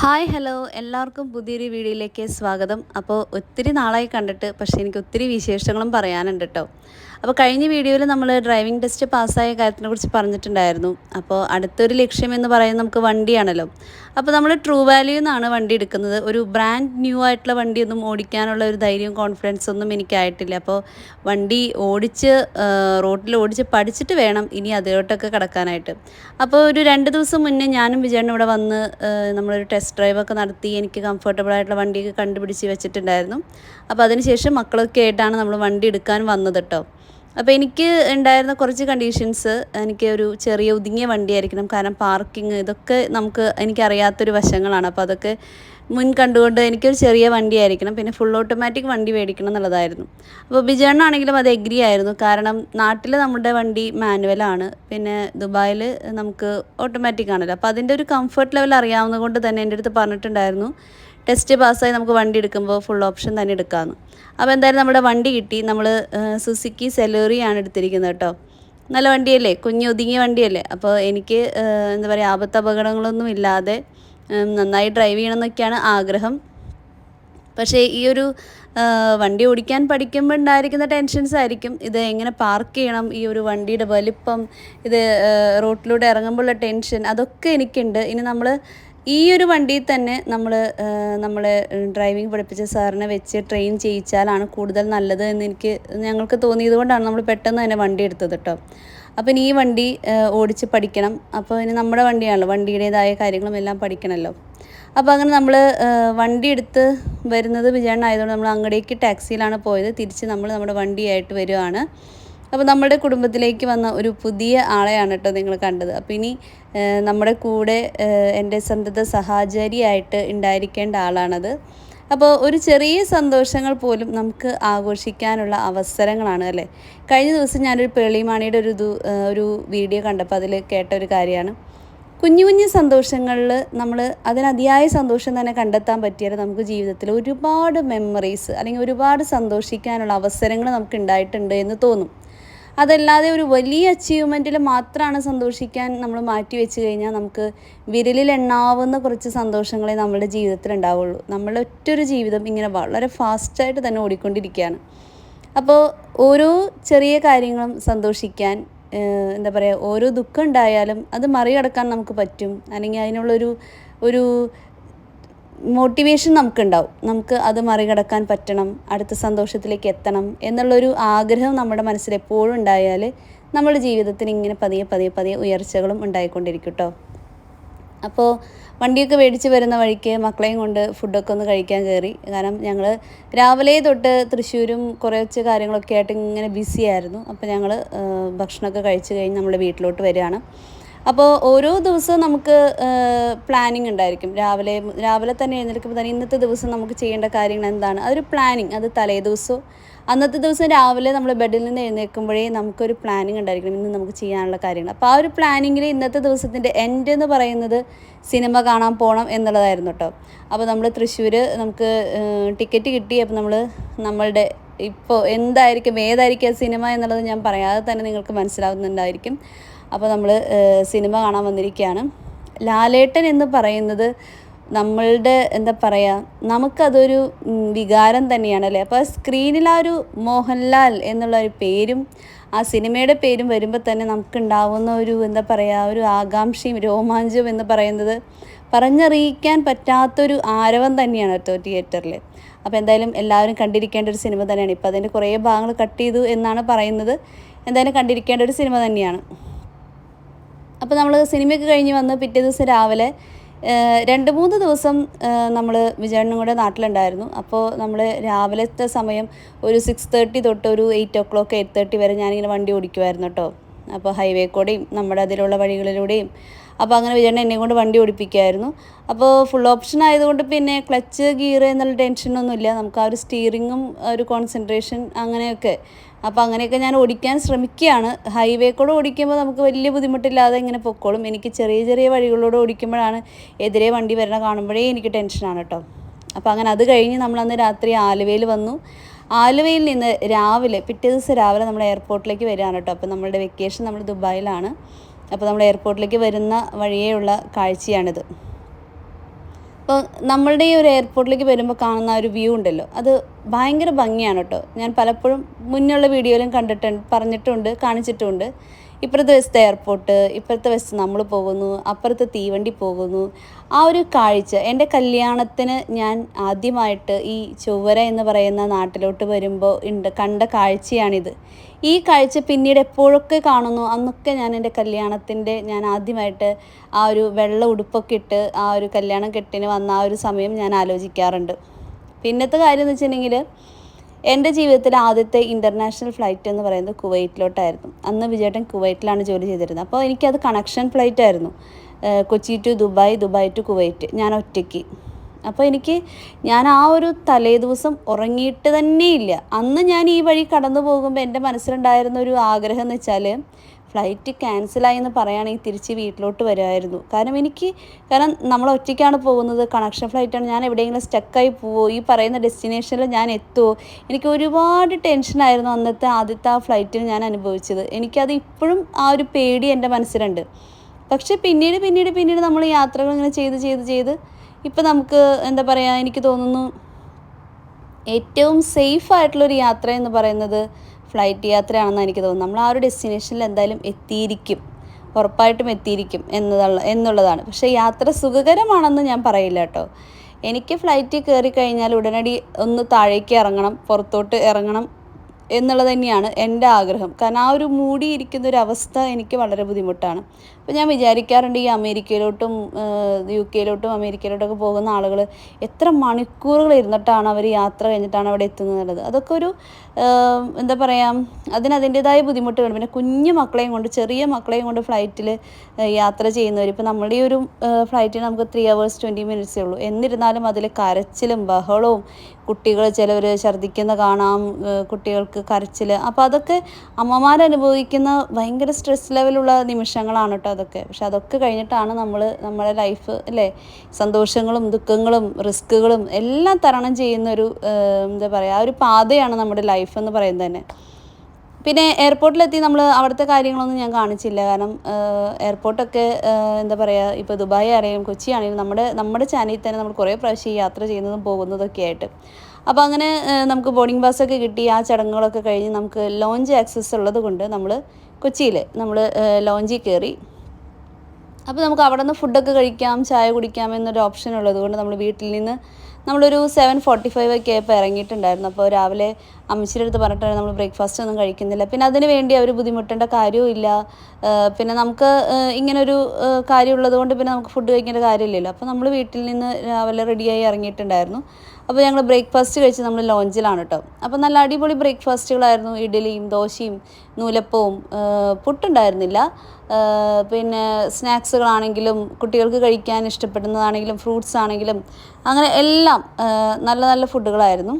Hi hello എല്ലാവർക്കും പുതിയൊരു വീഡിയോയിലേക്ക് സ്വാഗതം. അപ്പോൾ ഒത്തിരി നാളായി കണ്ടിട്ട് പക്ഷേ എനിക്ക് ഒത്തിരി വിശേഷങ്ങളും പറയാനുണ്ട് കേട്ടോ അപ്പോൾ കഴിഞ്ഞ വീഡിയോയിൽ നമ്മൾ ഡ്രൈവിംഗ് ടെസ്റ്റ് പാസ്സായ കാര്യത്തിനെ കുറിച്ച് പറഞ്ഞിട്ടുണ്ടായിരുന്നു. അപ്പോൾ അടുത്തൊരു ലക്ഷ്യം എന്ന് പറയുന്നത് നമുക്ക് വണ്ടിയാണല്ലോ. അപ്പോൾ നമ്മൾ ട്രൂ വാല്യൂ എന്നാണ് വണ്ടി എടുക്കുന്നത്. ഒരു ബ്രാൻഡ് ന്യൂ ആയിട്ടുള്ള വണ്ടിയൊന്നും ഓടിക്കാനുള്ള ഒരു ധൈര്യവും കോൺഫിഡൻസ് ഒന്നും എനിക്കായിട്ടില്ല. അപ്പോൾ വണ്ടി ഓടിച്ച് റോഡിൽ ഓടിച്ച് പഠിച്ചിട്ട് വേണം ഇനി അതിലോട്ടൊക്കെ കിടക്കാനായിട്ട്. അപ്പോൾ ഒരു രണ്ട് ദിവസം മുന്നേ ഞാനും വിജയനും ഇവിടെ വന്ന് നമ്മളൊരു ടെസ്റ്റ് ഡ്രൈവൊക്കെ നടത്തി എനിക്ക് കംഫർട്ടബിൾ ആയിട്ടുള്ള വണ്ടിയൊക്കെ കണ്ടുപിടിച്ച് വെച്ചിട്ടുണ്ടായിരുന്നു. അപ്പോൾ അതിനുശേഷം മക്കളൊക്കെ ആയിട്ടാണ് നമ്മൾ വണ്ടി എടുക്കാൻ വന്നത് കേട്ടോ അപ്പോൾ എനിക്ക് ഉണ്ടായിരുന്ന കുറച്ച് കണ്ടീഷൻസ് എനിക്ക് ഒരു ചെറിയ ഒതുങ്ങിയ വണ്ടിയായിരിക്കണം. കാരണം പാർക്കിംഗ് ഇതൊക്കെ നമുക്ക് എനിക്കറിയാത്തൊരു വശങ്ങളാണ്. അപ്പോൾ അതൊക്കെ മുൻ കണ്ടുകൊണ്ട് എനിക്കൊരു ചെറിയ വണ്ടി ആയിരിക്കണം പിന്നെ ഫുൾ ഓട്ടോമാറ്റിക് വണ്ടി മേടിക്കണം എന്നുള്ളതായിരുന്നു. അപ്പോൾ ബിജേണ്ണാണെങ്കിലും അത് എഗ്രി ആയിരുന്നു. കാരണം നാട്ടിൽ നമ്മുടെ വണ്ടി മാനുവലാണ് പിന്നെ ദുബായിൽ നമുക്ക് ഓട്ടോമാറ്റിക് ആണല്ലോ. അപ്പോൾ അതിന്റെ ഒരു കംഫർട്ട് ലെവൽ അറിയാവുന്നത് കൊണ്ട് തന്നെ എന്റെ അടുത്ത് പറഞ്ഞിട്ടുണ്ടായിരുന്നു. ടെസ്റ്റ് പാസ്സായി നമുക്ക് വണ്ടി എടുക്കുമ്പോൾ ഫുൾ ഓപ്ഷൻ തന്നെ എടുക്കാമെന്ന് അപ്പോൾ എന്തായാലും നമ്മുടെ വണ്ടി കിട്ടി. നമ്മൾ സുസുക്കി സെലറിയാണ് എടുത്തിരിക്കുന്നത് കേട്ടോ. നല്ല വണ്ടിയല്ലേ? കുഞ്ഞു ഒതുങ്ങിയ വണ്ടിയല്ലേ? അപ്പോൾ എനിക്ക് എന്താ പറയുക ആപത്ത് അപകടങ്ങളൊന്നും ഇല്ലാതെ നന്നായി ഡ്രൈവ് ചെയ്യണമെന്നൊക്കെയാണ് ആഗ്രഹം. പക്ഷേ ഈ ഒരു വണ്ടി ഓടിക്കാൻ പഠിക്കുമ്പോൾ ഉണ്ടായിരിക്കുന്ന ടെൻഷൻസ് ആയിരിക്കും. ഇത് എങ്ങനെ പാർക്ക് ചെയ്യണം? ഈ ഒരു വണ്ടിയുടെ വലിപ്പം ഇത് റോട്ടിലൂടെ ഇറങ്ങുമ്പോഴുള്ള ടെൻഷൻ അതൊക്കെ എനിക്കുണ്ട്. ഇനി നമ്മൾ ഈ ഒരു വണ്ടിയിൽ തന്നെ നമ്മൾ നമ്മളെ ഡ്രൈവിംഗ് പഠിപ്പിച്ച സാറിനെ വെച്ച് ട്രെയിൻ ചെയ്യിച്ചാലാണ് കൂടുതൽ നല്ലത് എന്ന് എനിക്ക് ഞങ്ങൾക്ക് തോന്നിയത് കൊണ്ടാണ് നമ്മൾ പെട്ടെന്ന് തന്നെ വണ്ടി എടുത്തത് കേട്ടോ അപ്പോൾ ഇനി ഈ വണ്ടി ഓടിച്ച് പഠിക്കണം. അപ്പോൾ ഇനി നമ്മുടെ വണ്ടിയാണല്ലോ വണ്ടിയുടേതായ കാര്യങ്ങളും എല്ലാം പഠിക്കണമല്ലോ അപ്പോൾ അങ്ങനെ നമ്മൾ വണ്ടി എടുത്ത് വരുന്നത് വിചാരണ ആയതുകൊണ്ട് നമ്മൾ അങ്ങടേക്ക് ടാക്സിയിലാണ് പോയത്. തിരിച്ച് നമ്മൾ നമ്മുടെ വണ്ടിയായിട്ട് വരുവാണ്. അപ്പോൾ നമ്മുടെ കുടുംബത്തിലേക്ക് വന്ന ഒരു പുതിയ ആളെയാണ് കേട്ടോ നിങ്ങൾ കണ്ടത്. അപ്പോൾ ഇനി നമ്മുടെ കൂടെ എന്റെ സന്തത സഹചാരിയായിട്ട് ഉണ്ടായിരിക്കേണ്ട ആളാണത്. അപ്പോൾ ഒരു ചെറിയ സന്തോഷങ്ങൾ പോലും നമുക്ക് ആഘോഷിക്കാനുള്ള അവസരങ്ങളാണ് അല്ലേ? കഴിഞ്ഞ ദിവസം ഞാനൊരു പേളിമാണിയുടെ ഒരു ഒരു വീഡിയോ കണ്ടപ്പോൾ അതിൽ കേട്ട ഒരു കാര്യമാണ്. കുഞ്ഞു കുഞ്ഞു സന്തോഷങ്ങളിൽ നമ്മൾ അതിനതിയായ സന്തോഷം തന്നെ കണ്ടെത്താൻ പറ്റിയാൽ നമുക്ക് ജീവിതത്തിൽ ഒരുപാട് മെമ്മറീസ് അല്ലെങ്കിൽ ഒരുപാട് സന്തോഷിക്കാനുള്ള അവസരങ്ങൾ നമുക്ക് ഉണ്ടായിട്ടുണ്ട് എന്ന് തോന്നും. അതല്ലാതെ ഒരു വലിയ അച്ചീവ്മെന്റിൽ മാത്രമാണ് സന്തോഷിക്കാൻ നമ്മൾ മാറ്റി വെച്ച് കഴിഞ്ഞാൽ നമുക്ക് വിരലിൽ എണ്ണാവുന്ന കുറച്ച് സന്തോഷങ്ങളെ നമ്മുടെ ജീവിതത്തിൽ ഉണ്ടാവുള്ളൂ. നമ്മളുടെ ഒറ്റൊരു ജീവിതം ഇങ്ങനെ വളരെ ഫാസ്റ്റായിട്ട് തന്നെ ഓടിക്കൊണ്ടിരിക്കുകയാണ് അപ്പോൾ ഓരോ ചെറിയ കാര്യങ്ങളും സന്തോഷിക്കാൻ എന്താ പറയുക ഓരോ ദുഃഖം ഉണ്ടായാലും അത് മറികടക്കാൻ നമുക്ക് പറ്റും. അല്ലെങ്കിൽ അതിനുള്ളൊരു ഒരു മോട്ടിവേഷൻ നമുക്കുണ്ടാവും. നമുക്ക് അത് മറികടക്കാൻ പറ്റണം അടുത്ത സന്തോഷത്തിലേക്ക് എത്തണം എന്നുള്ളൊരു ആഗ്രഹം നമ്മുടെ മനസ്സിൽ എപ്പോഴും ഉണ്ടായാൽ നമ്മുടെ ജീവിതത്തിന് ഇങ്ങനെ പതിയെ പതിയെ പതിയെ ഉയർച്ചകളും ഉണ്ടായിക്കൊണ്ടിരിക്കും കേട്ടോ അപ്പോൾ വണ്ടിയൊക്കെ മേടിച്ച് വരുന്ന വഴിക്ക് മക്കളെയും കൊണ്ട് ഫുഡൊക്കെ ഒന്ന് കഴിക്കാൻ കയറി. കാരണം ഞങ്ങൾ രാവിലെ തൊട്ട് തൃശ്ശൂരും കുറച്ച് കാര്യങ്ങളൊക്കെ ആയിട്ട് ഇങ്ങനെ ബിസിയായിരുന്നു അപ്പോൾ ഞങ്ങൾ ഭക്ഷണമൊക്കെ കഴിച്ച് കഴിഞ്ഞ് നമ്മുടെ വീട്ടിലോട്ട് വരികയാണ്. അപ്പോൾ ഓരോ ദിവസവും നമുക്ക് പ്ലാനിങ് ഉണ്ടായിരിക്കും. രാവിലെ രാവിലെ തന്നെ എഴുന്നേൽക്കുമ്പോൾ തന്നെ ഇന്നത്തെ ദിവസം നമുക്ക് ചെയ്യേണ്ട കാര്യങ്ങൾ എന്താണ്? അതൊരു പ്ലാനിങ് അത് തലേ ദിവസവും. അന്നത്തെ ദിവസം രാവിലെ നമ്മൾ ബെഡിൽ നിന്ന് എഴുന്നേൽക്കുമ്പോഴേ നമുക്കൊരു പ്ലാനിങ് ഉണ്ടായിരിക്കണം. ഇന്ന് നമുക്ക് ചെയ്യാനുള്ള കാര്യങ്ങൾ. അപ്പോൾ ആ ഒരു പ്ലാനിങ്ങിൽ ഇന്നത്തെ ദിവസത്തിന്റെ എൻഡ് എന്ന് പറയുന്നത് സിനിമ കാണാൻ പോകണം എന്നുള്ളതായിരുന്നു കേട്ടോ അപ്പോൾ നമ്മൾ തൃശ്ശൂർ നമുക്ക് ടിക്കറ്റ് കിട്ടി. അപ്പോൾ നമ്മൾ നമ്മളുടെ ഇപ്പോൾ എന്തായിരിക്കും ഏതായിരിക്കും സിനിമ എന്നുള്ളത് ഞാൻ പറയാതെ തന്നെ നിങ്ങൾക്ക് മനസ്സിലാവുന്നുണ്ടായിരിക്കും. അപ്പോൾ നമ്മൾ സിനിമ കാണാൻ വന്നിരിക്കുകയാണ്. ലാലേട്ടൻ എന്ന് പറയുന്നത് നമ്മളുടെ എന്താ പറയുക നമുക്കതൊരു വികാരം തന്നെയാണ് അല്ലേ? അപ്പോൾ സ്ക്രീനിൽ ആ ഒരു മോഹൻലാൽ എന്നുള്ള ഒരു പേരും ആ സിനിമയുടെ പേരും വരുമ്പോൾ തന്നെ നമുക്കുണ്ടാവുന്ന ഒരു എന്താ പറയുക ഒരു ആകാംക്ഷയും രോമാഞ്ചവും എന്ന് പറയുന്നത് പറഞ്ഞറിയിക്കാൻ പറ്റാത്തൊരു ആരവം തന്നെയാണ് കേട്ടോ തിയേറ്ററിൽ. അപ്പോൾ എന്തായാലും എല്ലാവരും കണ്ടിരിക്കേണ്ട ഒരു സിനിമ തന്നെയാണ്. ഇപ്പോൾ അതിന്റെ കുറേ ഭാഗങ്ങൾ കട്ട് ചെയ്തു എന്നാണ് പറയുന്നത്. എന്തായാലും കണ്ടിരിക്കേണ്ട ഒരു സിനിമ തന്നെയാണ്. അപ്പോൾ നമ്മൾ സിനിമയൊക്കെ കഴിഞ്ഞ് വന്ന് പിറ്റേ ദിവസം രാവിലെ രണ്ട് മൂന്ന് ദിവസം നമ്മൾ വിജയണ്ണും കൂടെ നാട്ടിലുണ്ടായിരുന്നു. അപ്പോൾ നമ്മൾ രാവിലത്തെ സമയം ഒരു സിക്സ് തേർട്ടി തൊട്ട് ഒരു eight o'clock eight thirty വരെ ഞാനിങ്ങനെ വണ്ടി ഓടിക്കുമായിരുന്നു കേട്ടോ അപ്പോൾ ഹൈവേ കൂടെയും നമ്മുടെ അതിലുള്ള വഴികളിലൂടെയും. അപ്പോൾ അങ്ങനെ വിജയണ്ണ എന്നെ കൊണ്ട് വണ്ടി ഓടിപ്പിക്കുമായിരുന്നു അപ്പോൾ ഫുൾ ഓപ്ഷൻ ആയതുകൊണ്ട് പിന്നെ ക്ലച്ച് ഗിയർ എന്നുള്ള ടെൻഷനൊന്നുമില്ല നമുക്ക് ആ ഒരു സ്റ്റീറിങ്ങും ഒരു കോൺസെൻട്രേഷൻ അങ്ങനെയൊക്കെ അപ്പോൾ അങ്ങനെയൊക്കെ ഞാൻ ഓടിക്കാൻ ശ്രമിക്കുകയാണ്. ഹൈവേ കൂടെ ഓടിക്കുമ്പോൾ നമുക്ക് വലിയ ബുദ്ധിമുട്ടില്ലാതെ ഇങ്ങനെ പൊക്കോളും. എനിക്ക് ചെറിയ ചെറിയ വഴികളിലൂടെ ഓടിക്കുമ്പോഴാണ് എതിരെ വണ്ടി വരണ കാണുമ്പോഴേ എനിക്ക് ടെൻഷനാണ് കേട്ടോ അപ്പോൾ അങ്ങനെ അത് കഴിഞ്ഞ് നമ്മളന്ന് രാത്രി ആലുവയിൽ വന്നു. ആലുവയിൽ നിന്ന് രാവിലെ പിറ്റേ ദിവസം രാവിലെ നമ്മൾ എയർപോർട്ടിലേക്ക് വരികയാണ് കേട്ടോ അപ്പോൾ നമ്മളുടെ വെക്കേഷൻ നമ്മൾ ദുബായിലാണ്. അപ്പോൾ നമ്മൾ എയർപോർട്ടിലേക്ക് വരുന്ന വഴിയേയുള്ള കാഴ്ചയാണിത്. അപ്പോൾ നമ്മളുടെ ഈ ഒരു എയർപോർട്ടിലേക്ക് വരുമ്പോൾ കാണുന്ന ഒരു വ്യൂ ഉണ്ടല്ലോ. അത് ഭയങ്കര ഭംഗിയാണ് കേട്ടോ. ഞാൻ പലപ്പോഴും മുന്നുള്ള വീഡിയോയിലും കണ്ടിട്ടുണ്ട് പറഞ്ഞിട്ടുണ്ട് കാണിച്ചിട്ടുമുണ്ട് ഇപ്പുറത്തെ വശത്തെ എയർപോർട്ട് ഇപ്പുറത്തെ വശത്ത് നമ്മൾ പോകുന്നു അപ്പുറത്തെ തീവണ്ടി പോകുന്നു. ആ ഒരു കാഴ്ച എന്റെ കല്യാണത്തിന് ഞാൻ ആദ്യമായിട്ട് ഈ ചൊവ്വര എന്ന് പറയുന്ന നാട്ടിലോട്ട് വരുമ്പോൾ ഉണ്ട് കണ്ട കാഴ്ചയാണിത്. ഈ കാഴ്ച പിന്നീട് എപ്പോഴൊക്കെ കാണുന്നു? അന്നൊക്കെ ഞാൻ എന്റെ കല്യാണത്തിന്റെ ഞാൻ ആദ്യമായിട്ട് ആ ഒരു വെള്ള ഉടുപ്പൊക്കെ ഇട്ട് ആ ഒരു കല്യാണം കെട്ടിന് വന്ന ആ ഒരു സമയം ഞാൻ ആലോചിക്കാറുണ്ട്. പിന്നത്തെ കാര്യം എന്ന് വെച്ചിട്ടുണ്ടെങ്കിൽ എന്റെ ജീവിതത്തിലെ ആദ്യത്തെ ഇന്റർനാഷണൽ ഫ്ലൈറ്റ് എന്ന് പറയുന്നത് കുവൈറ്റിലോട്ടായിരുന്നു. അന്ന് വിജയേട്ടൻ കുവൈറ്റിലാണ് ജോലി ചെയ്തിരുന്നത്. അപ്പോൾ എനിക്കത് കണക്ഷൻ ഫ്ലൈറ്റ് ആയിരുന്നു. Kochi to Dubai Dubai to Kuwait. ഞാൻ ഒറ്റയ്ക്ക്. അപ്പോൾ എനിക്ക് ഞാൻ ആ ഒരു തലേ ദിവസം ഉറങ്ങിയിട്ട് തന്നെ ഇല്ല. അന്ന് ഞാൻ ഈ വഴി കടന്നു പോകുമ്പോൾ എന്റെ മനസ്സിലുണ്ടായിരുന്ന ഒരു ആഗ്രഹം എന്ന് വെച്ചാൽ ഫ്ലൈറ്റ് ക്യാൻസലായി എന്ന് പറയുകയാണെങ്കിൽ തിരിച്ച് വീട്ടിലോട്ട് വരുമായിരുന്നു. കാരണം എനിക്ക് കാരണം നമ്മൾ ഒറ്റയ്ക്കാണ് പോകുന്നത്. കണക്ഷൻ ഫ്ലൈറ്റാണ്. ഞാൻ എവിടെയെങ്കിലും സ്റ്റക്കായി പോവോ? ഈ പറയുന്ന ഡെസ്റ്റിനേഷനിൽ ഞാൻ എത്തുമോ എനിക്ക് ഒരുപാട് ടെൻഷനായിരുന്നു അന്നത്തെ ആദ്യത്തെ ആ ഫ്ലൈറ്റിൽ ഞാൻ അനുഭവിച്ചത്. എനിക്കത് ഇപ്പോഴും ആ ഒരു പേടി എന്റെ മനസ്സിലുണ്ട്. പക്ഷെ പിന്നീട് പിന്നീട് പിന്നീട് നമ്മൾ യാത്രകൾ ഇങ്ങനെ ചെയ്ത് ചെയ്ത് ചെയ്ത് ഇപ്പം നമുക്ക് എന്താ പറയുക എനിക്ക് തോന്നുന്നു ഏറ്റവും സേഫ് ആയിട്ടുള്ളൊരു യാത്ര എന്ന് പറയുന്നത് ഫ്ലൈറ്റ് യാത്രയാണെന്ന് എനിക്ക് തോന്നുന്നു നമ്മൾ ആ ഒരു ഡെസ്റ്റിനേഷനിൽ എന്തായാലും എത്തിയിരിക്കും. ഉറപ്പായിട്ടും എത്തിയിരിക്കും എന്നതുള്ള എന്നുള്ളതാണ്. പക്ഷേ യാത്ര സുഖകരമാണെന്ന് ഞാൻ പറയില്ല കേട്ടോ. എനിക്ക് ഫ്ലൈറ്റിൽ കയറി കഴിഞ്ഞാൽ ഉടനടി ഒന്ന് താഴേക്ക് ഇറങ്ങണം പുറത്തോട്ട് ഇറങ്ങണം എന്നുള്ളത് തന്നെയാണ് എന്റെ ആഗ്രഹം. കാരണം ആ ഒരു മൂടിയിരിക്കുന്ന ഒരു അവസ്ഥ എനിക്ക് വളരെ ബുദ്ധിമുട്ടാണ്. അപ്പോൾ ഞാൻ വിചാരിക്കാറുണ്ട് ഈ അമേരിക്കയിലോട്ടും യു കെയിലോട്ടും അമേരിക്കയിലോട്ടൊക്കെ പോകുന്ന ആളുകൾ എത്ര മണിക്കൂറുകൾ ഇരുന്നിട്ടാണ് അവർ യാത്ര കഴിഞ്ഞിട്ടാണ് അവിടെ എത്തുന്നത് അതൊക്കെ ഒരു എന്താ പറയുക അതിന് അതിന്റെതായ ബുദ്ധിമുട്ടുകൾ പിന്നെ കുഞ്ഞു മക്കളെയും കൊണ്ട് ചെറിയ മക്കളെയും കൊണ്ട് ഫ്ലൈറ്റിൽ യാത്ര ചെയ്യുന്നവർ ഇപ്പോൾ നമ്മുടെ ഈ ഒരു ഫ്ലൈറ്റിന് നമുക്ക് ത്രീ അവേഴ്സ് ട്വന്റി മിനിറ്റ്സേ ഉള്ളൂ. എന്നിരുന്നാലും അതിൽ കരച്ചിലും ബഹളവും കുട്ടികൾ ചിലവർ ഛർദ്ദിക്കുന്ന കാണാം ഏഹ് കുട്ടികൾക്ക് കരച്ചിൽ അപ്പോൾ അതൊക്കെ അമ്മമാർ അനുഭവിക്കുന്ന ഭയങ്കര സ്ട്രെസ് ലെവലുള്ള നിമിഷങ്ങളാണ് കേട്ടോ അതൊക്കെ. പക്ഷെ അതൊക്കെ കഴിഞ്ഞിട്ടാണ് നമ്മൾ നമ്മുടെ ലൈഫ് അല്ലേ സന്തോഷങ്ങളും ദുഃഖങ്ങളും റിസ്ക്കുകളും എല്ലാം തരണം ചെയ്യുന്ന ഒരു എന്താ പറയുക ആ ഒരു പാതയാണ് നമ്മുടെ ലൈഫ് എന്ന് പറയുന്നത് തന്നെ പിന്നെ എയർപോർട്ടിലെത്തി നമ്മൾ അവിടുത്തെ കാര്യങ്ങളൊന്നും ഞാൻ കാണിച്ചില്ല. കാരണം എയർപോർട്ടൊക്കെ എന്താ പറയുക ഇപ്പോൾ ദുബായ് ആണെങ്കിലും കൊച്ചി ആണെങ്കിലും നമ്മുടെ നമ്മുടെ ചാനലിൽ തന്നെ നമ്മൾ കുറേ പ്രാവശ്യം യാത്ര ചെയ്യുന്നതും പോകുന്നതൊക്കെ ആയിട്ട്. അപ്പോൾ അങ്ങനെ നമുക്ക് ബോർഡിംഗ് പാസ്സൊക്കെ കിട്ടി. ആ ചടങ്ങുകളൊക്കെ കഴിഞ്ഞ് നമുക്ക് ലോഞ്ച് ആക്സസ് ഉള്ളത് കൊണ്ട് നമ്മൾ കൊച്ചിയിൽ നമ്മൾ ലോഞ്ചിൽ കയറി അപ്പോൾ നമുക്ക് അവിടെ നിന്ന് ഫുഡൊക്കെ കഴിക്കാം ചായ കുടിക്കാം എന്നൊരു ഓപ്ഷൻ ഉള്ളത് കൊണ്ട് നമ്മൾ വീട്ടിൽ നിന്ന് നമ്മളൊരു സെവൻ ഫോർട്ടി ഫൈവ് ഒക്കെ ആയപ്പോൾ ഇറങ്ങിയിട്ടുണ്ടായിരുന്നു. അപ്പോൾ രാവിലെ അമ്മച്ചിയുടെ അടുത്ത് പറഞ്ഞിട്ടാണ് നമ്മൾ ബ്രേക്ക്ഫാസ്റ്റ് ഒന്നും കഴിക്കുന്നില്ല. പിന്നെ അതിന് വേണ്ടി അവർ ബുദ്ധിമുട്ടേണ്ട കാര്യവും ഇല്ല. പിന്നെ നമുക്ക് ഇങ്ങനൊരു കാര്യമുള്ളത് കൊണ്ട് പിന്നെ നമുക്ക് ഫുഡ് കഴിക്കേണ്ട കാര്യമില്ലല്ലോ. അപ്പോൾ നമ്മൾ വീട്ടിൽ നിന്ന് രാവിലെ റെഡിയായി ഇറങ്ങിയിട്ടുണ്ടായിരുന്നു. അപ്പോൾ ഞങ്ങൾ ബ്രേക്ക്ഫാസ്റ്റ് കഴിച്ച് നമ്മൾ ലോഞ്ചിലാണ് കേട്ടോ. അപ്പോൾ നല്ല അടിപൊളി ബ്രേക്ക്ഫാസ്റ്റുകളായിരുന്നു. ഇഡ്ഡലിയും ദോശയും നൂലപ്പവും പുട്ടുണ്ടായിരുന്നില്ല. പിന്നെ സ്നാക്സുകളാണെങ്കിലും കുട്ടികൾക്ക് കഴിക്കാൻ ഇഷ്ടപ്പെടുന്നതാണെങ്കിലും ഫ്രൂട്ട്സ് ആണെങ്കിലും അങ്ങനെ എല്ലാം നല്ല നല്ല ഫുഡുകളായിരുന്നു.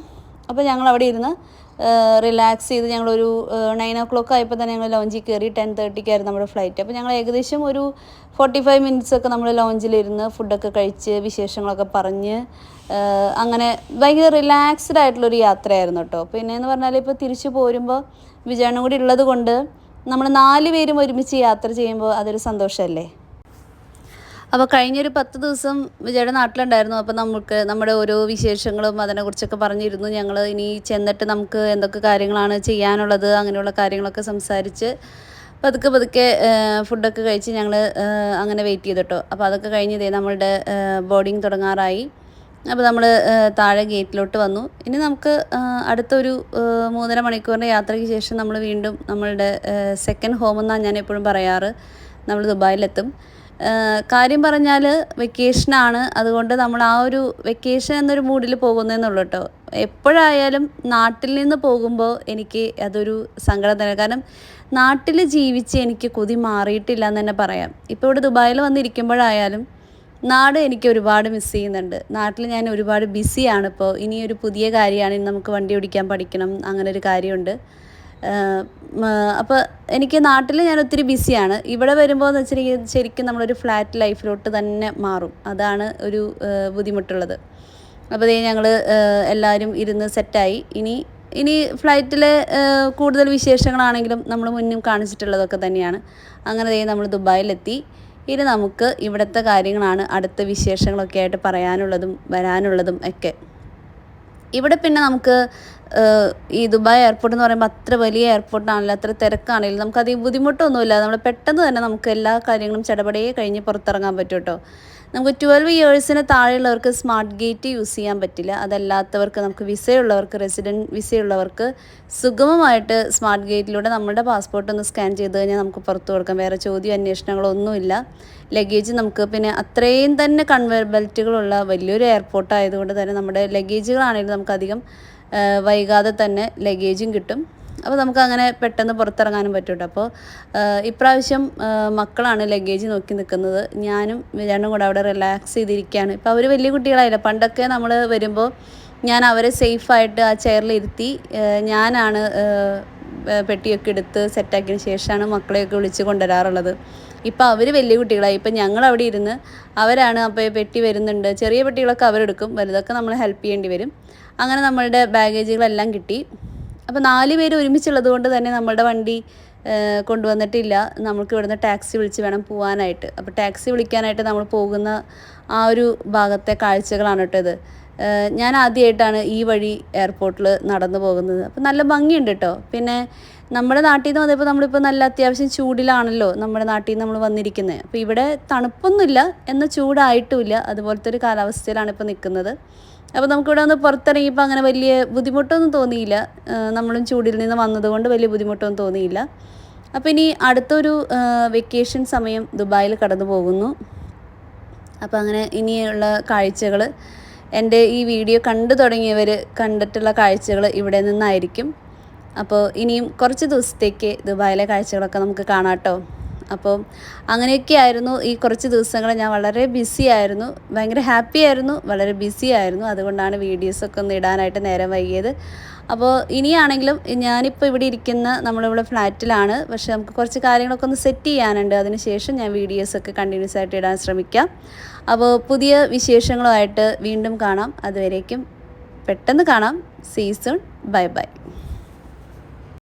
അപ്പോൾ ഞങ്ങൾ അവിടെ ഇരുന്ന് റിലാക്സ് ചെയ്ത് ഞങ്ങളൊരു നയൻ ഓ ക്ലോക്ക് ആയപ്പോൾ തന്നെ ഞങ്ങൾ ലോഞ്ചിൽ കയറി ടെൻ തേർട്ടിക്കായിരുന്നു നമ്മുടെ ഫ്ലൈറ്റ് അപ്പോൾ ഞങ്ങൾ ഏകദേശം ഒരു ഫോർട്ടി ഫൈവ് മിനിറ്റ്സ് ഒക്കെ നമ്മൾ ലോഞ്ചിലിരുന്ന് ഫുഡൊക്കെ കഴിച്ച് വിശേഷങ്ങളൊക്കെ പറഞ്ഞ് അങ്ങനെ ഭയങ്കര റിലാക്സ്ഡ് ആയിട്ടുള്ളൊരു യാത്രയായിരുന്നു കേട്ടോ. പിന്നെ എന്ന് പറഞ്ഞാൽ ഇപ്പോൾ തിരിച്ചു പോരുമ്പോൾ വിചാരണം കൂടി ഉള്ളത് കൊണ്ട് നമ്മൾ നാല് പേരും ഒരുമിച്ച് യാത്ര ചെയ്യുമ്പോൾ അതൊരു സന്തോഷമല്ലേ അപ്പോൾ കഴിഞ്ഞൊരു പത്ത് ദിവസം വിജയുടെ നാട്ടിലുണ്ടായിരുന്നു. അപ്പോൾ നമുക്ക് നമ്മുടെ ഓരോ വിശേഷങ്ങളും അതിനെക്കുറിച്ചൊക്കെ പറഞ്ഞിരുന്നു. ഞങ്ങൾ ഇനി ചെന്നിട്ട് നമുക്ക് എന്തൊക്കെ കാര്യങ്ങളാണ് ചെയ്യാനുള്ളത് അങ്ങനെയുള്ള കാര്യങ്ങളൊക്കെ സംസാരിച്ച് പതുക്കെ പതുക്കെ ഫുഡൊക്കെ കഴിച്ച് ഞങ്ങൾ അങ്ങനെ വെയിറ്റ് ചെയ്തിട്ടോ. അപ്പോൾ അതൊക്കെ കഴിഞ്ഞ് ഇതേ നമ്മളുടെ ബോർഡിങ് തുടങ്ങാറായി. അപ്പോൾ നമ്മൾ താഴെ ഗേറ്റിലോട്ട് വന്നു. ഇനി നമുക്ക് അടുത്തൊരു മൂന്നര മണിക്കൂറിന്റെ യാത്രയ്ക്ക് ശേഷം നമ്മൾ വീണ്ടും നമ്മളുടെ സെക്കൻഡ് ഹോം എന്നാണ് ഞാൻ എപ്പോഴും പറയാറ്. നമ്മൾ ദുബായിലെത്തും. കാര്യം പറഞ്ഞാൽ വെക്കേഷനാണ് അതുകൊണ്ട് നമ്മൾ ആ ഒരു വെക്കേഷൻ എന്നൊരു മൂഡിൽ പോകുന്നതെന്നുള്ളൂ കേട്ടോ എപ്പോഴായാലും നാട്ടിൽ നിന്ന് പോകുമ്പോൾ എനിക്ക് അതൊരു സങ്കടം തന്നെ. കാരണം നാട്ടിൽ ജീവിച്ച് എനിക്ക് കൊതി മാറിയിട്ടില്ല എന്ന് തന്നെ പറയാം. ഇപ്പോൾ ഇവിടെ ദുബായിൽ വന്നിരിക്കുമ്പോഴായാലും നാട് എനിക്ക് ഒരുപാട് മിസ് ചെയ്യുന്നുണ്ട്. നാട്ടിൽ ഞാൻ ഒരുപാട് ബിസിയാണ് ഇപ്പോൾ ഇനി ഒരു പുതിയ കാര്യമാണ്. നമുക്ക് വണ്ടി ഓടിക്കാൻ പഠിക്കണം. അങ്ങനെ ഒരു കാര്യമുണ്ട്. അപ്പോൾ എനിക്ക് നാട്ടിൽ ഞാൻ ഒത്തിരി ബിസിയാണ് ഇവിടെ വരുമ്പോൾ എന്ന് വെച്ചിട്ടുണ്ടെങ്കിൽ ശരിക്കും നമ്മളൊരു ഫ്ലാറ്റ് ലൈഫിലോട്ട് തന്നെ മാറും. അതാണ് ഒരു ബുദ്ധിമുട്ടുള്ളത്. അപ്പോൾ ഇതേ ഞങ്ങൾ എല്ലാവരും ഇരുന്ന് സെറ്റായി ഇനി ഇനി ഫ്ലൈറ്റിലെ കൂടുതൽ വിശേഷങ്ങളാണെങ്കിലും നമ്മൾ മുന്നും കാണിച്ചിട്ടുള്ളതൊക്കെ തന്നെയാണ്. അങ്ങനെ നമ്മൾ ദുബായിലെത്തി. ഇനി നമുക്ക് ഇവിടുത്തെ കാര്യങ്ങളാണ് അടുത്ത വിശേഷങ്ങളൊക്കെ ആയിട്ട് പറയാനുള്ളതും വരാനുള്ളതും ഒക്കെ. ഇവിടെ പിന്നെ നമുക്ക് ഈ ദുബായ് എയർപോർട്ട് എന്ന് പറയുമ്പോൾ അത്ര വലിയ എയർപോർട്ടാണല്ലോ അത്ര തിരക്കാണെങ്കിലും നമുക്ക് അധികം ബുദ്ധിമുട്ടൊന്നുമില്ല. നമ്മൾ പെട്ടെന്ന് തന്നെ നമുക്ക് എല്ലാ കാര്യങ്ങളും ചടപടയെ കഴിഞ്ഞ് പുറത്തിറങ്ങാൻ പറ്റും കേട്ടോ നമുക്ക് ട്വൽവ് ഇയേഴ്സിന് താഴെയുള്ളവർക്ക് സ്മാർട്ട് ഗേറ്റ് യൂസ് ചെയ്യാൻ പറ്റില്ല. അതല്ലാത്തവർക്ക് നമുക്ക് വിസയുള്ളവർക്ക് റെസിഡന്റ് വിസയുള്ളവർക്ക് സുഗമമായിട്ട് സ്മാർട്ട് ഗേറ്റിലൂടെ നമ്മുടെ പാസ്പോർട്ട് ഒന്ന് സ്കാൻ ചെയ്ത് കഴിഞ്ഞാൽ നമുക്ക് പുറത്തു കൊടുക്കാം. വേറെ ചോദ്യം അന്വേഷണങ്ങളൊന്നുമില്ല. ലഗേജ് നമുക്ക് പിന്നെ അത്രയും തന്നെ കൺവെയർ ബെൽറ്റുകളുള്ള വലിയൊരു എയർപോർട്ട് ആയതുകൊണ്ട് തന്നെ നമ്മുടെ ലഗേജുകളാണെങ്കിലും നമുക്കധികം വൈകാതെ തന്നെ ലഗേജും കിട്ടും. അപ്പോൾ നമുക്ക് അങ്ങനെ പെട്ടെന്ന് പുറത്തിറങ്ങാനും പറ്റും അപ്പോൾ ഇപ്രാവശ്യം മക്കളാണ് ലഗേജ് നോക്കി നിൽക്കുന്നത്. ഞാനും രണ്ടും കൂടെ അവിടെ റിലാക്സ് ചെയ്തിരിക്കുകയാണ്. ഇപ്പോൾ അവർ വലിയ കുട്ടികളായില്ല. പണ്ടൊക്കെ നമ്മൾ വരുമ്പോൾ ഞാൻ അവരെ സേഫായിട്ട് ആ ചെയറിൽ ഇരുത്തി ഞാനാണ് പെട്ടിയൊക്കെ എടുത്ത് സെറ്റാക്കിയതിന് ശേഷമാണ് മക്കളെയൊക്കെ വിളിച്ച് കൊണ്ടുവരാറുള്ളത്. ഇപ്പോൾ അവർ വലിയ കുട്ടികളായി. ഇപ്പം ഞങ്ങൾ അവിടെ ഇരുന്ന് അവരാണ് അപ്പോൾ പെട്ടി വരുന്നുണ്ട്. ചെറിയ പെട്ടികളൊക്കെ അവരെടുക്കും. വലുതൊക്കെ നമ്മൾ ഹെൽപ്പ് ചെയ്യേണ്ടി വരും. അങ്ങനെ നമ്മളുടെ ബാഗേജുകളെല്ലാം കിട്ടി. അപ്പോൾ നാല് പേര് ഒരുമിച്ചുള്ളത് കൊണ്ട് തന്നെ നമ്മളുടെ വണ്ടി കൊണ്ടുവന്നിട്ടില്ല. നമുക്ക് ഇവിടുന്ന് ടാക്സി വിളിച്ച് വേണം പോകാനായിട്ട് അപ്പോൾ ടാക്സി വിളിക്കാനായിട്ട് നമ്മൾ പോകുന്ന ആ ഒരു ഭാഗത്തെ കാഴ്ചകളാണ് കേട്ടോ ഇത്. ഞാൻ ആദ്യമായിട്ടാണ് ഈ വഴി എയർപോർട്ടിൽ നടന്നു പോകുന്നത്. അപ്പോൾ നല്ല ഭംഗിയുണ്ട് കേട്ടോ. പിന്നെ നമ്മുടെ നാട്ടിൽ നിന്ന് വന്നപ്പോൾ നമ്മളിപ്പോൾ നല്ല അത്യാവശ്യം ചൂടിലാണല്ലോ നമ്മുടെ നാട്ടിൽ നിന്ന് നമ്മൾ വന്നിരിക്കുന്നത് അപ്പോൾ ഇവിടെ തണുപ്പൊന്നുമില്ല എന്ന ചൂടായിട്ടുമില്ല. അതുപോലത്തെ ഒരു കാലാവസ്ഥയിലാണ് ഇപ്പോൾ നിൽക്കുന്നത് അപ്പോൾ നമുക്കിവിടെ ഒന്ന് പുറത്തിറങ്ങിയപ്പോൾ അങ്ങനെ വലിയ ബുദ്ധിമുട്ടൊന്നും തോന്നിയില്ല. നമ്മളും ചൂടിൽ നിന്ന് വന്നതുകൊണ്ട് വലിയ ബുദ്ധിമുട്ടൊന്നും തോന്നിയില്ല. അപ്പോൾ ഇനി അടുത്തൊരു വെക്കേഷൻ സമയം ദുബായിൽ കടന്നു പോകുന്നു. അപ്പോൾ അങ്ങനെ ഇനിയുള്ള കാഴ്ചകൾ എന്റെ ഈ വീഡിയോ കണ്ടു തുടങ്ങിയവർ കണ്ടിട്ടുള്ള കാഴ്ചകൾ ഇവിടെ നിന്നായിരിക്കും. അപ്പോൾ ഇനിയും കുറച്ച് ദിവസത്തേക്ക് ദുബായിലെ കാഴ്ചകളൊക്കെ നമുക്ക് കാണാം കേട്ടോ അപ്പോൾ അങ്ങനെയൊക്കെ ആയിരുന്നു ഈ കുറച്ച് ദിവസങ്ങൾ ഞാൻ വളരെ ബിസി ആയിരുന്നു. ഭയങ്കര ഹാപ്പി ആയിരുന്നു. വളരെ ബിസി ആയിരുന്നു. അതുകൊണ്ടാണ് വീഡിയോസൊക്കെ ഒന്ന് ഇടാനായിട്ട് നേരം വൈകിയത്. അപ്പോൾ ഇനിയാണെങ്കിലും ഞാനിപ്പോൾ ഇവിടെ ഇരിക്കുന്ന നമ്മളിവിടെ ഫ്ലാറ്റിലാണ് പക്ഷേ നമുക്ക് കുറച്ച് കാര്യങ്ങളൊക്കെ ഒന്ന് സെറ്റ് ചെയ്യാനുണ്ട്. അതിനുശേഷം ഞാൻ വീഡിയോസൊക്കെ കണ്ടിന്യൂസ് ആയിട്ട് ഇടാൻ ശ്രമിക്കാം. അപ്പോൾ പുതിയ വിശേഷങ്ങളുമായിട്ട് വീണ്ടും കാണാം. അതുവരേക്കും പെട്ടെന്ന് കാണാം. Season bye bye